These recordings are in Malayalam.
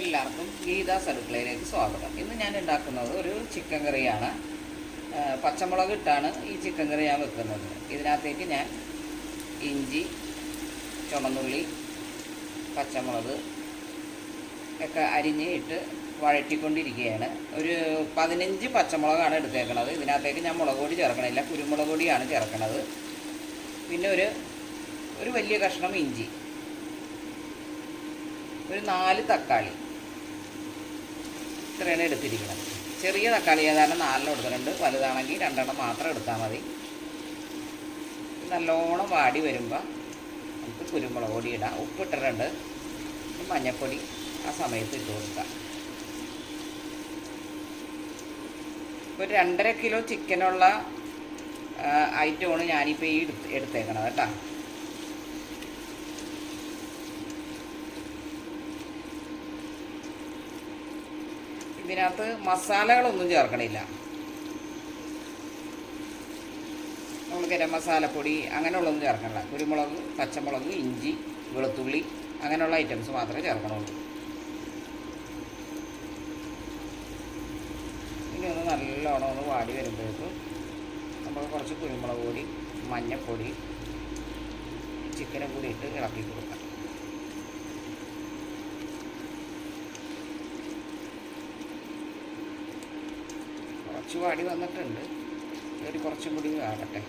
എല്ലാവർക്കും ഗീതാസ് അടുക്കളയിലേക്ക് സ്വാഗതം. ഇന്ന് ഞാൻ ഉണ്ടാക്കുന്നത് ഒരു ചിക്കൻ കറിയാണ്. പച്ചമുളക് ഇട്ടാണ് ഈ ചിക്കൻ കറി ഞാൻ വെക്കുന്നത്. ഇതിനകത്തേക്ക് ഞാൻ ഇഞ്ചി ചുമന്നുള്ളി പച്ചമുളക് ഒക്കെ അരിഞ്ഞ് ഇട്ട് വഴറ്റിക്കൊണ്ടിരിക്കുകയാണ്. ഒരു പതിനഞ്ച് പച്ചമുളകാണ് എടുത്തേക്കണത്. ഇതിനകത്തേക്ക് ഞാൻ മുളക് പൊടി ചേർക്കണില്ല. കുരുമുളക് പൊടിയാണ് ചേർക്കണത്. പിന്നെ ഒരു ഒരു വലിയ കഷ്ണം ഇഞ്ചി. ഒരു നാല് തക്കാളി. ഇത്രയാണ് എടുത്തിരിക്കുന്നത്. ചെറിയ തക്കാളി ഏതാണ്ട് നാലെണ്ണം എടുത്തിട്ടുണ്ട് വലുതാണെങ്കിൽ രണ്ടെണ്ണം മാത്രം എടുത്താൽ മതി. നല്ലോണം വാടി വരുമ്പോൾ നമുക്ക് കുരുമുളക് പൊടി ഇടാം. ഉപ്പിട്ടിട്ടുണ്ട് മഞ്ഞൾപ്പൊടി ആ സമയത്ത് ഇട്ട് കൊടുക്കാം. ഒരു രണ്ടര കിലോ ചിക്കനുള്ള ഐറ്റമാണ് ഞാനിപ്പോൾ ഈ എടുത്ത് എടുത്തേക്കണത് കേട്ടോ. ഇതിനകത്ത് മസാലകളൊന്നും ചേർക്കണില്ല. നമ്മൾ ഗരം മസാലപ്പൊടി അങ്ങനെയുള്ളതൊന്നും ചേർക്കണില്ല. കുരുമുളക് പച്ചമുളക് ഇഞ്ചി വെളുത്തുള്ളി അങ്ങനെയുള്ള ഐറ്റംസ് മാത്രമേ ചേർക്കണുള്ളൂ. ഇനി ഒന്ന് നല്ലോണം ഒന്ന് വാടി വരുമ്പോഴേക്കും നമ്മൾ കുറച്ച് കുരുമുളക് പൊടി മഞ്ഞൾപ്പൊടി ചിക്കനും കൂടി ഇട്ട് ഇളക്കി കൊടുക്കാം കുറച്ച് വാടി വന്നിട്ടുണ്ട്. ഒരു കുറച്ചും കൂടി ആകട്ടെ.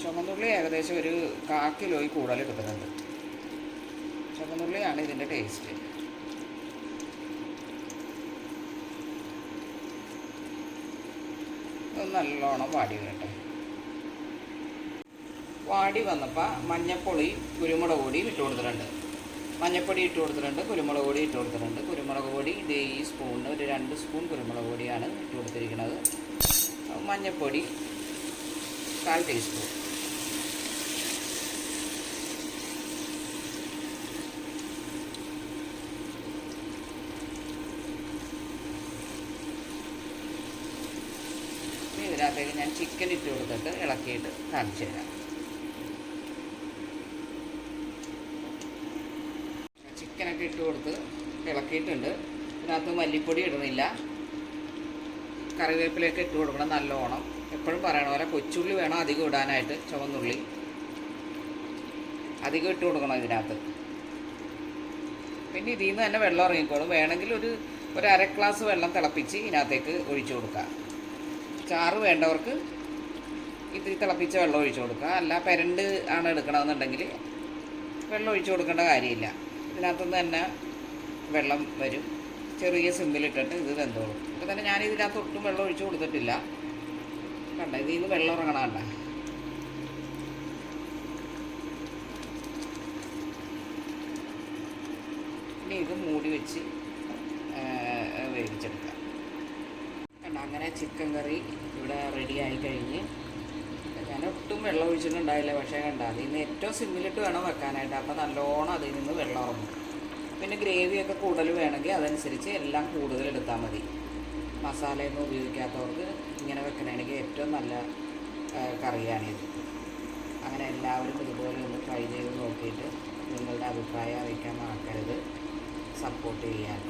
ചുമന്നുള്ളി ഏകദേശം ഒരു കാ കിലോയിൽ കൂടുതൽ കിട്ടുന്നുണ്ട്. ചുമന്നുള്ളിയാണ് ഇതിന്റെ ടേസ്റ്റ് നല്ലോണം വാടി വരട്ടെ. വാടി വന്നപ്പോൾ മഞ്ഞപ്പൊടി കുരുമുളക് പൊടിയും ഇട്ട് കൊടുത്തിട്ടുണ്ട്. മഞ്ഞപ്പൊടി ഇട്ട് കൊടുത്തിട്ടുണ്ട് കുരുമുളക് പൊടി ഇട്ട് കൊടുത്തിട്ടുണ്ട്. കുരുമുളക് പൊടി ഇതേ ഈ സ്പൂണിന് ഒരു രണ്ട് സ്പൂൺ കുരുമുളക് പൊടിയാണ് ഇട്ട് കൊടുത്തിരിക്കുന്നത്. മഞ്ഞപ്പൊടി കാൽ ടീസ്പൂൺ ഇതിനകത്തേക്ക് ഞാൻ ചിക്കൻ ഇട്ട് കൊടുത്തിട്ട് ഇളക്കിയിട്ട് കാണിച്ചു തരാം ചിക്കനൊക്കെ ഇട്ട് കൊടുത്ത് ഇളക്കിയിട്ടുണ്ട്. ഇതിനകത്ത് മല്ലിപ്പൊടി ഇടുന്നില്ല. കറിവേപ്പിലൊക്കെ ഇട്ട് കൊടുക്കണം നല്ലോണം. എപ്പോഴും പറയണ പോലെ കൊച്ചുള്ളി വേണം അധികം ഇടാനായിട്ട് ചുവന്നുള്ളി. അധികം ഇട്ട് കൊടുക്കണം ഇതിനകത്ത്. പിന്നെ ഇതിൽ നിന്ന് തന്നെ വെള്ളം ഇറങ്ങിക്കോളും. വേണമെങ്കിൽ ഒരു ഒരു അര ഗ്ലാസ് വെള്ളം തിളപ്പിച്ച് ഇതിനകത്തേക്ക് ഒഴിച്ചു കൊടുക്കുക ചാറ് വേണ്ടവർക്ക് ഇത് തിളപ്പിച്ച വെള്ളം ഒഴിച്ചു കൊടുക്കുക അല്ല പെരണ്ട് ആണ് എടുക്കണമെന്നുണ്ടെങ്കിൽ വെള്ളം ഒഴിച്ചു കൊടുക്കേണ്ട കാര്യമില്ല. ഇതിനകത്തുനിന്ന് തന്നെ വെള്ളം വരും. ചെറിയ സിമ്മിലിട്ടിട്ട് ഇത് വെന്തോളും. ഇപ്പം തന്നെ ഞാൻ ഇതിനകത്ത് ഒട്ടും വെള്ളം ഒഴിച്ചു കൊടുത്തിട്ടില്ല. കണ്ട ഇതിൽ നിന്ന് വെള്ളം ഉറങ്ങണ കണ്ട? ഇനി ഇത് മൂടി വെച്ച് വേവിച്ചെടുക്കാം. കണ്ട അങ്ങനെ ചിക്കൻ കറി ഇവിടെ റെഡി ആയി കഴിഞ്ഞ്. ഞാൻ ഒട്ടും വെള്ളം ഒഴിച്ചിട്ടുണ്ടായില്ല. പക്ഷേ കണ്ട അതിൽ നിന്ന് ഏറ്റവും സിമ്മിലിട്ട് വേണം വെക്കാനായിട്ട്. അപ്പോൾ നല്ലോണം അതിൽ നിന്ന് വെള്ളം ഇറങ്ങും. പിന്നെ ഗ്രേവിയൊക്കെ കൂടുതൽ വേണമെങ്കിൽ അതനുസരിച്ച് എല്ലാം കൂടുതൽ എടുത്താൽ മതി. മസാലയൊന്നും ഉപയോഗിക്കാത്തവർക്ക് ഇങ്ങനെ വെക്കണമെങ്കിൽ ഏറ്റവും നല്ല കറിയാണിത് അങ്ങനെ എല്ലാവരും ഇതുപോലെ ഒന്ന് ട്രൈ ചെയ്ത് നോക്കിയിട്ട് നിങ്ങളുടെ അഭിപ്രായം അറിയിക്കാൻ മറക്കരുത്. സപ്പോർട്ട് ചെയ്യാൻ.